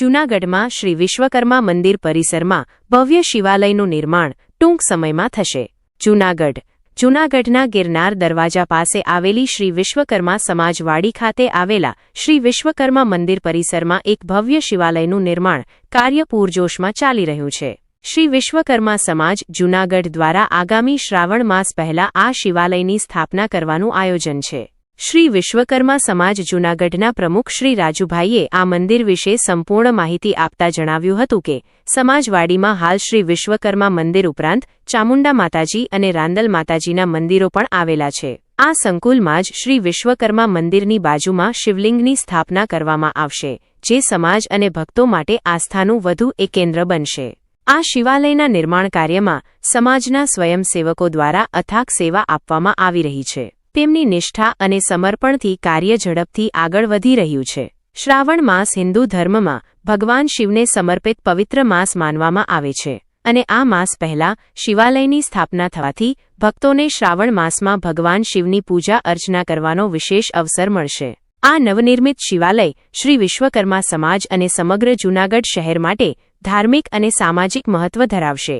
જૂનાગઢમાં શ્રી વિશ્વકર્મા મંદિર પરિસરમાં ભવ્ય શિવાલયનું નિર્માણ ટૂંક સમયમાં થશે. જૂનાગઢ. જૂનાગઢના ગિરનાર દરવાજા પાસે આવેલી શ્રી વિશ્વકર્મા સમાજવાડી ખાતે આવેલા શ્રી વિશ્વકર્મા મંદિર પરિસરમાં એક ભવ્ય શિવાલયનું નિર્માણ કાર્ય પૂરજોશમાં ચાલી રહ્યું છે. શ્રી વિશ્વકર્મા સમાજ જૂનાગઢ દ્વારા આગામી શ્રાવણ માસ પહેલા આ શિવાલયની સ્થાપના કરવાનું આયોજન છે. શ્રી વિશ્વકર્મા સમાજ જૂનાગઢના પ્રમુખ શ્રી રાજુભાઈએ આ મંદિર વિશે સંપૂર્ણ માહિતી આપતા જણાવ્યું હતું કે, સમાજવાડીમાં હાલ શ્રી વિશ્વકર્મા મંદિર ઉપરાંત ચામુંડા માતાજી અને રાંદલ માતાજીના મંદિરો પણ આવેલા છે. આ સંકુલમાં જ શ્રી વિશ્વકર્મા મંદિરની બાજુમાં શિવલિંગની સ્થાપના કરવામાં આવશે, જે સમાજ અને ભક્તો માટે આસ્થાનું વધુ એક કેન્દ્ર બનશે. આ શિવાલયના નિર્માણ કાર્યમાં સમાજના સ્વયંસેવકો દ્વારા અથાગ સેવા આપવામાં આવી રહી છે. તેમની નિષ્ઠા અને સમર્પણથી કાર્ય ઝડપથી આગળ વધી રહ્યું છે. શ્રાવણ માસ હિન્દુ ધર્મમાં ભગવાન શિવને સમર્પિત પવિત્ર માસ માનવામાં આવે છે અને આ માસ પહેલા શિવાલયની સ્થાપના થવાથી ભક્તોને શ્રાવણ માસમાં ભગવાન શિવની પૂજા અર્ચના કરવાનો વિશેષ અવસર મળશે. આ નવનિર્મિત શિવાલય શ્રી વિશ્વકર્મા સમાજ અને સમગ્ર જૂનાગઢ શહેર માટે ધાર્મિક અને સામાજિક મહત્વ ધરાવશે.